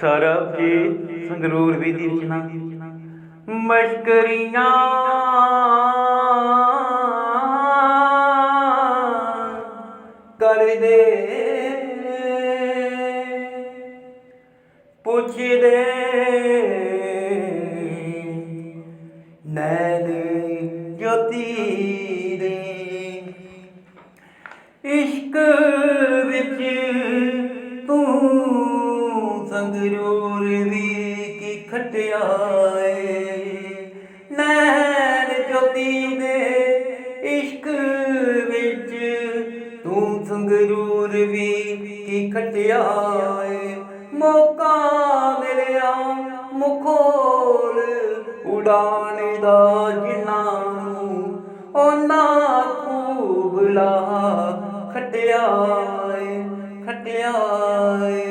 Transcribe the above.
ਸਰਬਜੀਤ ਸੰਗਰੂਰ ਵੀ ਦੀ ਰਚਨਾ ਮਸ਼ਕਰੀਆਂ। ਕਰਦੇ। ਪੁੱਛਦੇ। ਨੈਣ ਜੋਤੀ ਦੇ। ਇਸ਼ਕ ਵਿੱਚ ਸੰਗਰੂਰ ਵੀ ਕੀ ਖਟਿਆਏ। ਨੈਣ ਜੋਤੀ ਦੇ ਇਸ਼ਕ ਵਿੱਚ ਤੂੰ ਸੰਗਰੂਰ ਵੀ ਕੀ ਖਟਿਆਏ। ਮੌਕਾ ਮਿਲਿਆ ਮੁਖੋਲ ਉਡਾਣ ਦਾ ਜਿਨਾ ਨੂੰ ਉਹਨਾਂ ਖੂਬ ਲਾ ਖਟਿਆਏ ਖਟਿਆਏ।